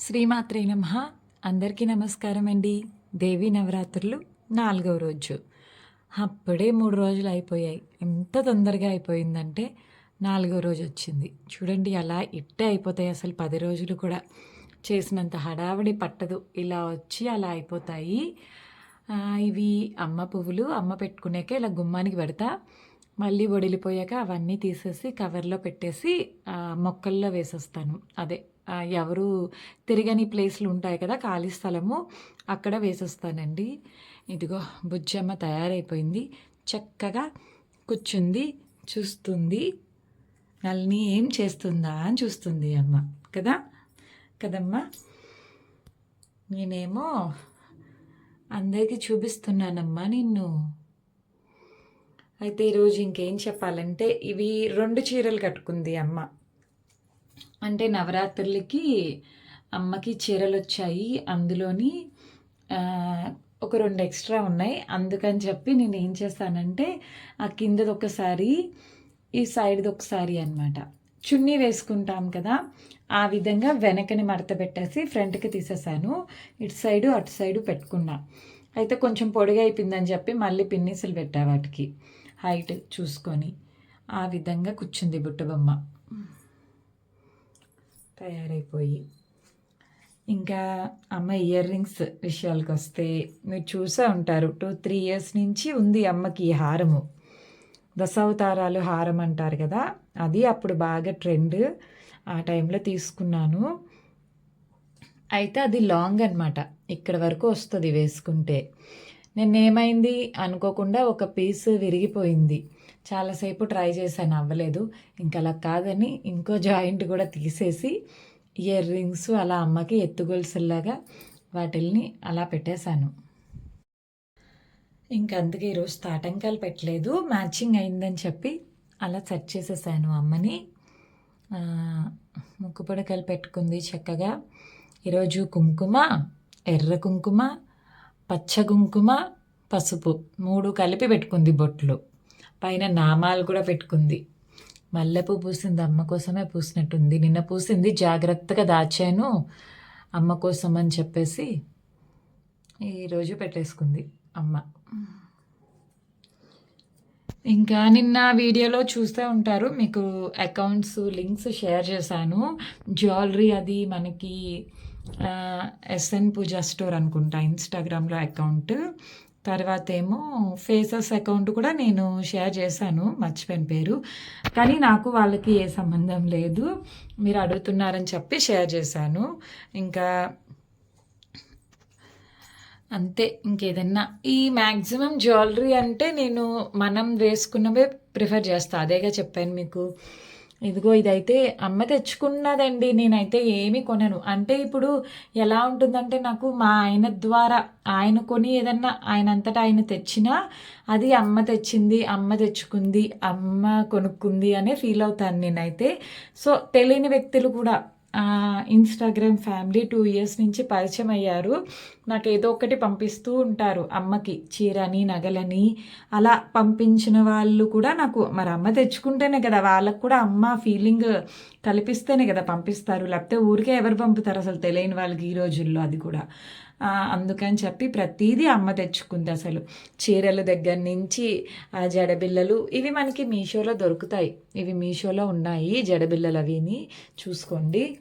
శ్రీమాత్రే నమ. అందరికీ నమస్కారం అండి దేవీ నవరాత్రులు నాలుగవ రోజు. అప్పుడే మూడు రోజులు అయిపోయాయి. ఎంత తొందరగా అయిపోయిందంటే నాలుగో రోజు వచ్చింది. చూడండి అలా ఇట్టే అయిపోతాయి అసలు పది రోజులు కూడా. చేసినంత హడావిడి పట్టదు. ఇలా వచ్చి అలా అయిపోతాయి. ఇవి అమ్మ పువ్వులు అమ్మ పెట్టుకునేకే ఇలా గుమ్మానికి పెడతా. మళ్ళీ వడిలిపోయాక అవన్నీ తీసేసి కవర్లో పెట్టేసి మొక్కల్లో వేసేస్తాను. అదే ఎవరు తిరగని ప్లేస్లు ఉంటాయి కదా ఖాళీ స్థలము అక్కడ వేసేస్తానండి. ఇదిగో బుజ్జమ్మ తయారైపోయింది. చక్కగా కూర్చుంది చూస్తుంది. నల్ని ఏం చేస్తుందా అని చూస్తుంది అమ్మ కదా? కదమ్మా? నేనేమో అందరికీ చూపిస్తున్నానమ్మా నిన్ను. అయితే ఈరోజు ఇంకేం చెప్పాలంటే ఇవి రెండు చీరలు కట్టుకుంది అమ్మ. అంటే నవరాత్రులకి అమ్మకి చీరలు వచ్చాయి అందులోని ఒక రెండు ఎక్స్ట్రా ఉన్నాయి. అందుకని చెప్పి నేను ఏం చేస్తానంటే ఆ కిందది ఒకసారి ఈ సైడ్ది ఒకసారి అనమాట చున్నీ వేసుకుంటాం కదా ఆ విధంగా వెనకని మడత పెట్టేసి ఫ్రంట్కి తీసేసాను. ఇటు సైడు అటు సైడు పెట్టుకున్నా. అయితే కొంచెం పొడిగా అయిపోయిందని చెప్పి మళ్ళీ పిన్నీసులు పెట్టా వాటికి. హైట్ చూసుకొని ఆ విధంగా కూర్చుంది బుట్టబొమ్మ. తయారైపోయి. ఇంకా అమ్మ ఇయర్ రింగ్స్ విషయాలకు వస్తే మీరు చూసే ఉంటారు. టూ త్రీ ఇయర్స్ నుంచి ఉంది అమ్మకి ఈ హారము. దశావతారాలు హారం అంటారు కదా అది అప్పుడు బాగా ట్రెండ్ ఆ టైంలో తీసుకున్నాను. అయితే అది లాంగ్ అనమాట ఇక్కడ వరకు వస్తుంది వేసుకుంటే. నేను ఏమైంది అనుకోకుండా ఒక పీస్ విరిగిపోయింది. చాలాసేపు ట్రై చేశాను అవ్వలేదు. ఇంకా అలా కాదని ఇంకో జాయింట్ కూడా తీసేసి ఇయర్ రింగ్స్ అలా అమ్మకి ఎత్తుగొలుసులాగా వాటిల్ని అలా పెట్టేశాను. ఇంకా అందుకే ఈరోజు తాటంకాలు పెట్టలేదు. మ్యాచింగ్ అయిందని చెప్పి అలా సెట్ చేసేసాను అమ్మని. ముక్కు పొడకలు పెట్టుకుంది చక్కగా. ఈరోజు కుంకుమ ఎర్ర కుంకుమ పచ్చ కుంకుమ పసుపు మూడు కలిపి పెట్టుకుంది బొట్లు. పైన నామాలు కూడా పెట్టుకుంది. మల్లెపూ పూసింది అమ్మ కోసమే పూసినట్టుంది. నిన్న పూసింది జాగ్రత్తగా దాచాను అమ్మ కోసం అని చెప్పేసి ఈరోజు పెట్టేసుకుంది అమ్మ. ఇంకా నిన్న వీడియోలో చూస్తూ ఉంటారు మీకు అకౌంట్స్ లింక్స్ షేర్ చేశాను. జ్యువెలరీ అది మనకి ఎస్ఎన్ పూజా స్టోర్ అనుకుంటా ఇన్స్టాగ్రామ్లో అకౌంట్ తర్వాత ఏమో ఫేసెస్ అకౌంట్ కూడా నేను షేర్ చేశాను మర్చిపోయిన పేరు. కానీ నాకు వాళ్ళకి ఏ సంబంధం లేదు. మీరు అడుగుతున్నారని చెప్పి షేర్ చేశాను. ఇంకా అంతే ఇంకేదన్నా. ఈ మ్యాక్సిమం జ్యువెలరీ అంటే నేను మనం వేసుకున్నవే ప్రిఫర్ చేస్తాను అదేగా చెప్పాను మీకు. ఇదిగో ఇదైతే అమ్మ తెచ్చుకున్నదండి నేనైతే ఏమీ కొనను. అంటే ఇప్పుడు ఎలా ఉంటుందంటే నాకు మా ఆయన ద్వారా ఆయన కొని ఏదన్నా ఆయన అంతటా ఆయన తెచ్చినా అది అమ్మ తెచ్చింది అమ్మ తెచ్చుకుంది అమ్మ కొనుక్కుంది అనే ఫీల్ అవుతాను నేనైతే. సో తెలియని వ్యక్తులు కూడా ఇన్స్టాగ్రామ్ ఫ్యామిలీ టూ ఇయర్స్ నుంచి పరిచయం అయ్యారు. నాకు ఏదో ఒకటి పంపిస్తూ ఉంటారు అమ్మకి చీరని నగలని. అలా పంపించిన వాళ్ళు కూడా నాకు మరి అమ్మ తెచ్చుకుంటేనే కదా వాళ్ళకు కూడా అమ్మ ఫీలింగ్ కల్పిస్తేనే కదా పంపిస్తారు. లేకపోతే ఊరికే ఎవరు పంపుతారు అసలు తెలియని వాళ్ళకి ఈ రోజుల్లో అది కూడా. అందుకని చెప్పి ప్రతిదీ అమ్మ తెచ్చుకుంది అసలు. చీరల దగ్గర నుంచి ఆ జడబిల్లలు ఇవి మనకి మీషోలో దొరుకుతాయి. ఇవి మీషోలో ఉన్నాయి జడబిల్లలు అవిని. చూసుకోండి.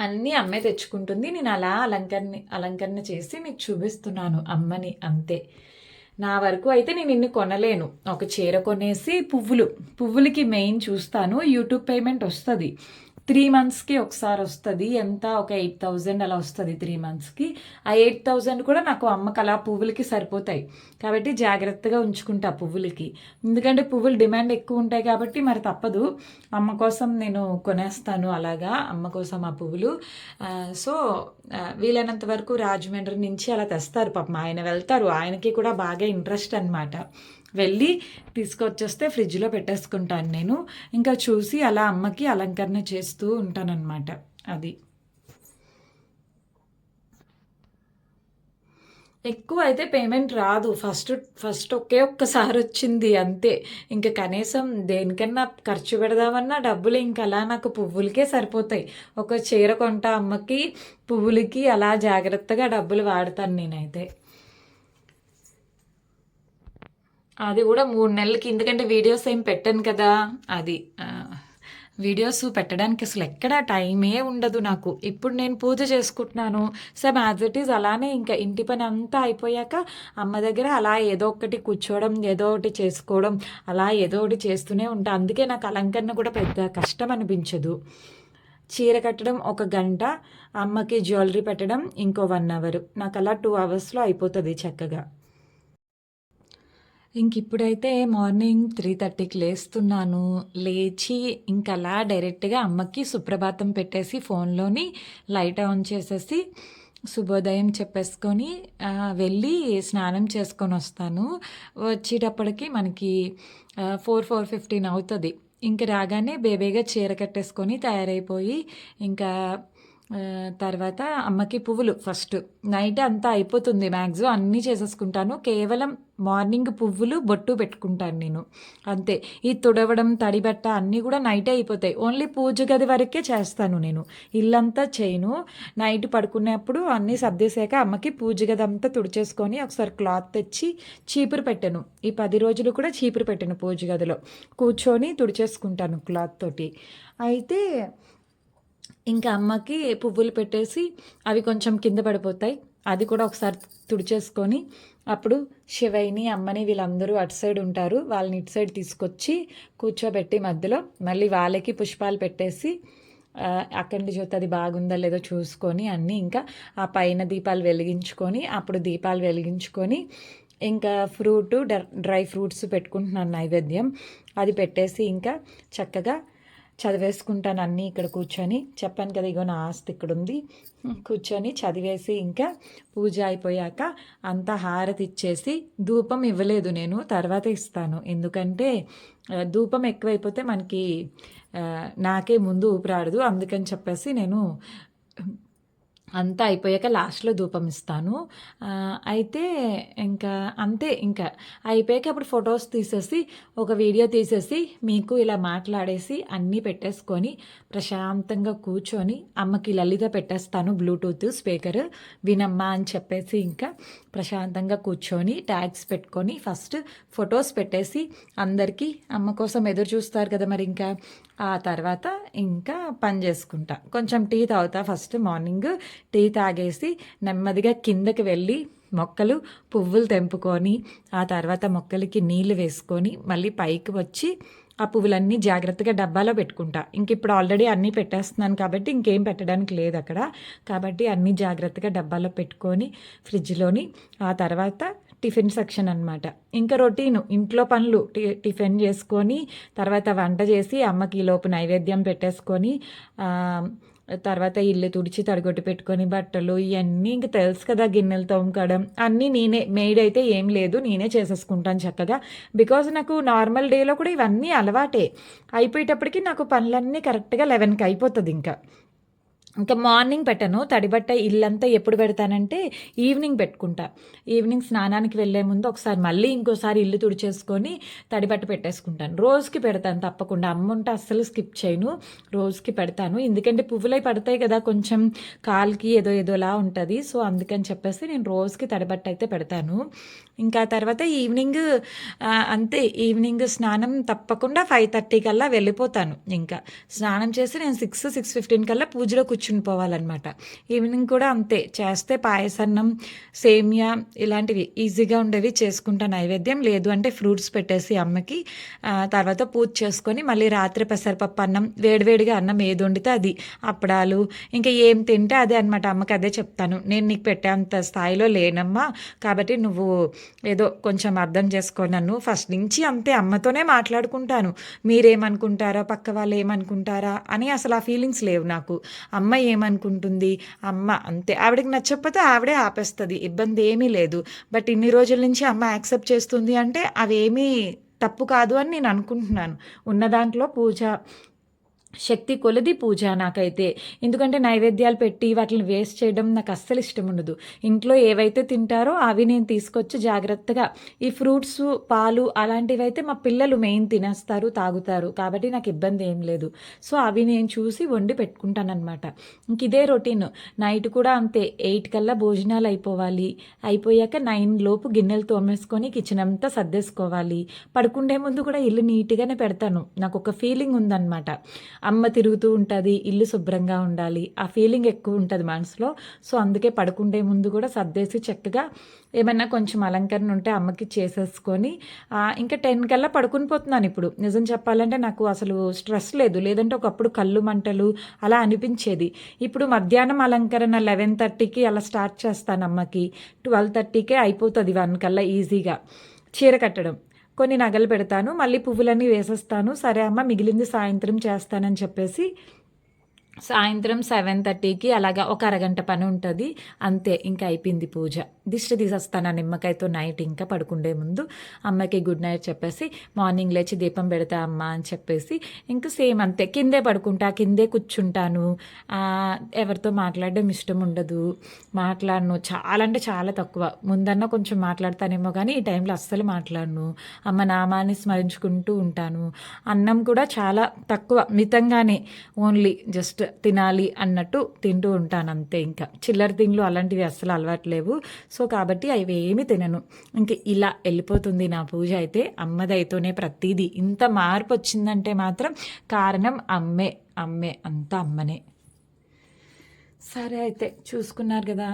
అన్నీ అమ్మే తెచ్చుకుంటుంది. నేను అలా అలంకరణ అలంకరణ చేసి మీకు చూపిస్తున్నాను అమ్మని అంతే. నా వరకు అయితే నేను ఇన్ని కొనలేను. ఒక చీర కొనేసి పువ్వులు పువ్వులకి మెయిన్ చూస్తాను. యూట్యూబ్ పేమెంట్ వస్తుంది. త్రీ మంత్స్కి ఒకసారి వస్తుంది. ఎంత? ఒక ఎయిట్ థౌజండ్ అలా వస్తుంది త్రీ మంత్స్కి. ఆ ఎయిట్ థౌజండ్ కూడా నాకు అమ్మకి అలా పువ్వులకి సరిపోతాయి. కాబట్టి జాగ్రత్తగా ఉంచుకుంటా పువ్వులకి. ఎందుకంటే పువ్వులు డిమాండ్ ఎక్కువ ఉంటాయి కాబట్టి మరి తప్పదు. అమ్మ కోసం నేను కొనేస్తాను అలాగా అమ్మ కోసం ఆ పువ్వులు. సో వీలైనంత వరకు రాజమండ్రి నుంచి అలా తెస్తారు. పాపం ఆయన వెళ్తారు. ఆయనకి కూడా బాగా ఇంట్రెస్ట్ అనమాట వెళ్ళి తీసుకొచ్చేస్తే ఫ్రిడ్జ్లో పెట్టేసుకుంటాను నేను. ఇంకా చూసి అలా అమ్మకి అలంకరణ చేస్తూ ఉంటానన్నమాట అది. ఎక్కువ అయితే పేమెంట్ రాదు. ఫస్ట్ ఫస్ట్ ఒకే ఒక్కసారి వచ్చింది అంతే. ఇంకా కనీసం దేనికన్నా ఖర్చు పెడదామన్నా డబ్బులు ఇంకా అలా నాకు పువ్వులకే సరిపోతాయి. ఒక చీర కొంట అమ్మకి పువ్వులకి అలా జాగ్రత్తగా డబ్బులు వాడతాను నేనైతే. అది కూడా మూడు నెలలకి ఎందుకంటే వీడియోస్ ఏం పెట్టాను కదా. అది వీడియోస్ పెట్టడానికి అసలు ఎక్కడ టైమే ఉండదు నాకు. ఇప్పుడు నేను పూజ చేసుకుంటున్నాను. సమ్ యాజ్ ఇట్ ఈజ్ అలానే ఇంకా ఇంటి పని అంతా అయిపోయాక అమ్మ దగ్గర అలా ఏదో ఒకటి కూర్చోవడం ఏదో ఒకటి చేసుకోవడం అలా ఏదో ఒకటి చేస్తూనే ఉంటా. అందుకే నాకు అలంకరణ కూడా పెద్ద కష్టం అనిపించదు. చీర కట్టడం ఒక గంట అమ్మకి జ్యువెలరీ పెట్టడం ఇంకో వన్ అవర్ నాకు అలా టూ అవర్స్లో అయిపోతుంది చక్కగా. ఇంక ఇప్పుడైతే మార్నింగ్ త్రీ థర్టీకి లేస్తున్నాను. లేచి ఇంకలా డైరెక్ట్గా అమ్మకి సుప్రభాతం పెట్టేసి ఫోన్లోని లైట్ ఆన్ చేసేసి శుభోదయం చెప్పేసుకొని వెళ్ళి స్నానం చేసుకొని వస్తాను. వచ్చేటప్పటికి మనకి ఫోర్ ఫోర్ ఫిఫ్టీన్ అవుతుంది. ఇంక రాగానే బేబీగా చీర కట్టేసుకొని తయారైపోయి ఇంకా తర్వాత అమ్మకి పువ్వులు ఫస్ట్. నైట్ అంతా అయిపోతుంది మ్యాక్సిమం అన్నీ చేసేసుకుంటాను. కేవలం మార్నింగ్ పువ్వులు బొట్టు పెట్టుకుంటాను నేను. అంతే. ఈ తుడవడం తడిబట్ట అన్నీ కూడా నైటే అయిపోతాయి. ఓన్లీ పూజ గది వరకే చేస్తాను నేను. ఇల్లంతా చేయను. నైట్ పడుకునేప్పుడు అన్నీ సర్దేశాక అమ్మకి పూజ గది అంతా తుడిచేసుకొని ఒకసారి క్లాత్ తెచ్చి చీపురు పెట్టాను. ఈ పది రోజులు కూడా చీపురు పెట్టాను పూజ గదిలో. కూర్చొని తుడిచేసుకుంటాను క్లాత్ తోటి. అయితే ఇంకా అమ్మకి పువ్వులు పెట్టేసి అవి కొంచెం కింద పడిపోతాయి. అది కూడా ఒకసారి తుడిచేసుకొని అప్పుడు శివయ్యని అమ్మని వీళ్ళందరూ అటు సైడ్ ఉంటారు. వాళ్ళని ఇటు సైడ్ తీసుకొచ్చి కూర్చోబెట్టి మధ్యలో మళ్ళీ వాళ్ళకి పుష్పాలు పెట్టేసి అక్కడి నుంచి చూస్తే అది బాగుందా లేదో చూసుకొని అన్నీ ఇంకా ఆ పైన దీపాలు వెలిగించుకొని అప్పుడు దీపాలు వెలిగించుకొని ఇంకా ఫ్రూట్ డ్రై ఫ్రూట్స్ పెట్టుకుంటున్నాను నైవేద్యం. అది పెట్టేసి ఇంకా చక్కగా చదివేసుకుంటాను అన్నీ ఇక్కడ కూర్చొని. చెప్పాను కదా ఇగో నా ఆస్తి ఇక్కడ ఉంది కూర్చొని చదివేసి ఇంకా పూజ అయిపోయాక అంతా హారతి ఇచ్చేసి ధూపం ఇవ్వలేదు నేను తర్వాత ఇస్తాను. ఎందుకంటే ధూపం ఎక్కువైపోతే మనకి నాకే ముందు ఊపిరాడదు. అందుకని చెప్పేసి నేను అంతా అయిపోయాక లాస్ట్లో ధూపం ఇస్తాను. అయితే ఇంకా అంతే ఇంకా అయిపోయాక అప్పుడు ఫొటోస్ తీసేసి ఒక వీడియో తీసేసి మీకు ఇలా మాట్లాడేసి అన్నీ పెట్టేసుకొని ప్రశాంతంగా కూర్చొని అమ్మకి లలిత పెట్టేస్తాను బ్లూటూత్ స్పీకర్ వినమ్మా అని చెప్పేసి ఇంకా ప్రశాంతంగా కూర్చొని ట్యాగ్స్ పెట్టుకొని ఫస్ట్ ఫొటోస్ పెట్టేసి అందరికీ అమ్మ కోసం ఎదురు చూస్తారు కదా మరి ఇంకా. ఆ తర్వాత ఇంకా పని చేసుకుంటా. కొంచెం టీ తాగుతా ఫస్ట్ మార్నింగ్. టీ తాగేసి నెమ్మదిగా కిందకి వెళ్ళి మొక్కలు పువ్వులు తెంపుకొని ఆ తర్వాత మొక్కలకి నీళ్ళు వేసుకొని మళ్ళీ పైకి వచ్చి ఆ పువ్వులన్నీ జాగ్రత్తగా డబ్బాలో పెట్టుకుంటా. ఇంక ఇప్పుడు ఆల్రెడీ అన్నీ పెట్టేస్తున్నాను కాబట్టి ఇంకేం పెట్టడానికి లేదు అక్కడ. కాబట్టి అన్నీ జాగ్రత్తగా డబ్బాలో పెట్టుకొని ఫ్రిడ్జ్లోని ఆ తర్వాత టిఫిన్ సెక్షన్ అనమాట ఇంకా రొటీను ఇంట్లో పనులు టి టిఫిన్ చేసుకొని తర్వాత వంట చేసి అమ్మకి ఈ లోపు నైవేద్యం పెట్టేసుకొని తర్వాత ఇల్లు తుడిచి తడగొట్టి పెట్టుకొని బట్టలు ఇవన్నీ ఇంక తెలుసు కదా గిన్నెలు తోముకోవడం. అన్నీ నేనే మెయిడ్ అయితే ఏం లేదు నేనే చేసేసుకుంటాను చక్కగా. బికాజ్ నాకు నార్మల్ డేలో కూడా ఇవన్నీ అలవాటే. అయిపోయేటప్పటికి నాకు పనులన్నీ కరెక్ట్గా లెవెన్కి అయిపోతుంది ఇంకా. ఇంకా మార్నింగ్ పెట్టను. తడిబట్ట ఇల్లంతా ఎప్పుడు పెడతానంటే ఈవినింగ్ పెట్టుకుంటా. ఈవినింగ్ స్నానానికి వెళ్ళే ముందు ఒకసారి మళ్ళీ ఇంకోసారి ఇల్లు తుడిచేసుకొని తడిబట్ట పెట్టేసుకుంటాను. రోజుకి పెడతాను తప్పకుండా. అమ్మ ఉంటే అస్సలు స్కిప్ చేయను. రోజుకి పెడతాను. ఎందుకంటే పువ్వులై పడతాయి కదా కొంచెం కాల్కి ఏదో ఏదోలా ఉంటుంది. సో అందుకని చెప్పేసి నేను రోజుకి తడిబట్ట అయితే పెడతాను. ఇంకా తర్వాత ఈవినింగ్ అంతే. ఈవినింగ్ స్నానం తప్పకుండా ఫైవ్ థర్టీ కల్లా వెళ్ళిపోతాను. ఇంకా స్నానం చేసి నేను సిక్స్ సిక్స్ ఫిఫ్టీన్ కల్లా పూజలో కూర్చో పోవాలన్నమాట ఈవినింగ్ కూడా అంతే. చేస్తే పాయసన్నం సేమియా ఇలాంటివి ఈజీగా ఉండేవి చేసుకుంటా నైవేద్యం. లేదు అంటే ఫ్రూట్స్ పెట్టేసి అమ్మకి తర్వాత పూజ చేసుకొని మళ్ళీ రాత్రి పెసరపప్పు అన్నం వేడివేడిగా అన్నం ఏది వండితే అది అప్పడాలు ఇంకా ఏం తింటే అదే అనమాట అమ్మకి అదే చెప్తాను. నేను నీకు పెట్టేంత స్థాయిలో లేనమ్మా. కాబట్టి నువ్వు ఏదో కొంచెం అర్థం చేసుకో నన్ను. ఫస్ట్ నుంచి అంతే అమ్మతోనే మాట్లాడుకుంటాను. మీరేమనుకుంటారా పక్క వాళ్ళు ఏమనుకుంటారా అని అసలు ఆ ఫీలింగ్స్ లేవు నాకు. అమ్మ ఏమనుకుంటుంది? అమ్మ అంతే. ఆవిడకి నచ్చకపోతే ఆవిడే ఆపేస్తుంది. ఇబ్బంది ఏమీ లేదు. బట్ ఇన్ని రోజుల నుంచి అమ్మ యాక్సెప్ట్ చేస్తుంది అంటే అవేమీ తప్పు కాదు అని నేను అనుకుంటున్నాను. ఉన్న దాంట్లో పూజ శక్తి కొలది పూజ నాకైతే. ఎందుకంటే నైవేద్యాలు పెట్టి వాటిని వేస్ట్ చేయడం నాకు అస్సలు ఇష్టం ఉండదు. ఇంట్లో ఏవైతే తింటారో అవి నేను తీసుకొచ్చి జాగ్రత్తగా ఈ ఫ్రూట్స్ పాలు అలాంటివి అయితే మా పిల్లలు మెయిన్ తినేస్తారు తాగుతారు. కాబట్టి నాకు ఇబ్బంది ఏం లేదు. సో అవి నేను చూసి వండి పెట్టుకుంటానమాట ఇంక ఇదే రొటీన్. నైట్ కూడా అంతే. ఎయిట్ కల్లా భోజనాలు అయిపోవాలి. అయిపోయాక నైన్ లోపు గిన్నెలు తోమేసుకొని కిచెన్ అంతా సర్దేసుకోవాలి. పడుకుండే ముందు కూడా ఇల్లు నీట్గానే పెడతాను. నాకు ఒక ఫీలింగ్ ఉందన్నమాట. అమ్మ తిరుగుతూ ఉంటుంది ఇల్లు శుభ్రంగా ఉండాలి ఆ ఫీలింగ్ ఎక్కువ ఉంటుంది మనసులో. సో అందుకే పడుకుండే ముందు కూడా సర్దేసి చక్కగా ఏమైనా కొంచెం అలంకరణ ఉంటే అమ్మకి చేసేసుకొని ఇంకా టెన్ కల్లా పడుకుని పోతున్నాను ఇప్పుడు. నిజం చెప్పాలంటే నాకు అసలు స్ట్రెస్ లేదు. లేదంటే ఒకప్పుడు కళ్ళు మంటలు అలా అనిపించేది. ఇప్పుడు మధ్యాహ్నం అలంకరణ లెవెన్ థర్టీకి అలా స్టార్ట్ చేస్తాను అమ్మకి. ట్వెల్వ్ థర్టీకే అయిపోతుంది వన్ కల్లా ఈజీగా. చీర కట్టడం. కొన్ని నగలు పెడతాను మళ్ళీ పువ్వులన్నీ వేసేస్తాను. సరే అమ్మ మిగిలింది సాయంత్రం చేస్తానని చెప్పేసి సాయంత్రం సెవెన్ థర్టీకి అలాగా ఒక అరగంట పని ఉంటుంది. అంతే ఇంకా అయిపోయింది పూజ. దిష్టి తీసేస్తాను ఆ నిమ్మకాయతో నైట్ ఇంకా పడుకుండే ముందు అమ్మకి గుడ్ నైట్ చెప్పేసి మార్నింగ్ లేచి దీపం పెడతా అమ్మ అని చెప్పేసి ఇంకా సేమ్ అంతే. కిందే పడుకుంటా కిందే కూర్చుంటాను. ఎవరితో మాట్లాడడం ఇష్టం ఉండదు. మాట్లాడను. చాలా అంటే చాలా తక్కువ. ముందన్నా కొంచెం మాట్లాడతానేమో కానీ ఈ టైంలో అస్సలు మాట్లాడను. అమ్మ నామాన్ని స్మరించుకుంటూ ఉంటాను. అన్నం కూడా చాలా తక్కువ. మితంగానే ఓన్లీ జస్ట్ తినాలి అన్నట్టు తింటూ ఉంటాను అంతే ఇంకా. చిల్లర తిండ్లు అలాంటివి అస్సలు అలవాట్లేవు సో కాబట్టి అవి ఏమి తినను. ఇంక ఇలా వెళ్ళిపోతుంది నా పూజ అయితే అమ్మదైతోనే ప్రతిదీ. ఇంత మార్పు వచ్చిందంటే మాత్రం కారణం అమ్మే అమ్మే అంతా అమ్మనే. సరే అయితే చూసుకున్నారు కదా.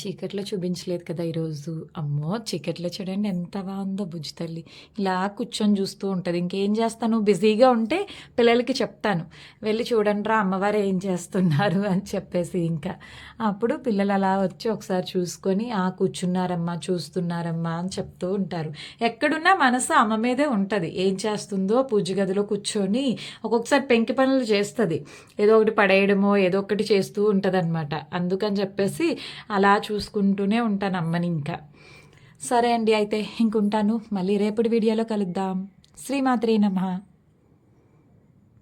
చీకట్లో చూపించలేదు కదా ఈరోజు. అమ్మో చీకట్లో చూడండి ఎంత బాగుందో బుజ్జి తల్లి. ఇలా కూర్చొని చూస్తూ ఉంటుంది. ఇంకేం చేస్తాను? బిజీగా ఉంటే పిల్లలకి చెప్తాను. వెళ్ళి చూడండి రా అమ్మవారు ఏం చేస్తున్నారు అని చెప్పేసి ఇంకా. అప్పుడు పిల్లలు అలా వచ్చి ఒకసారి చూసుకొని ఆ కూర్చున్నారమ్మా చూస్తున్నారమ్మా అని చెప్తూ ఉంటారు. ఎక్కడున్నా మనసు అమ్మ మీదే ఉంటుంది. ఏం చేస్తుందో పూజ గదిలో కూర్చొని ఒక్కొక్కసారి పెంకి పనులు చేస్తుంది. ఏదో ఒకటి పడేయడమో ఏదో ఒకటి చేస్తూ ఉంటుంది అనమాట అందుకని చెప్పేసి అలా చూసుకుంటూనే ఉంటాను అమ్మని ఇంకా. సరే అండి అయితే ఇంకుంటాను. మళ్ళీ రేపటి వీడియోలో కలుద్దాం. శ్రీమాత్రే నమ.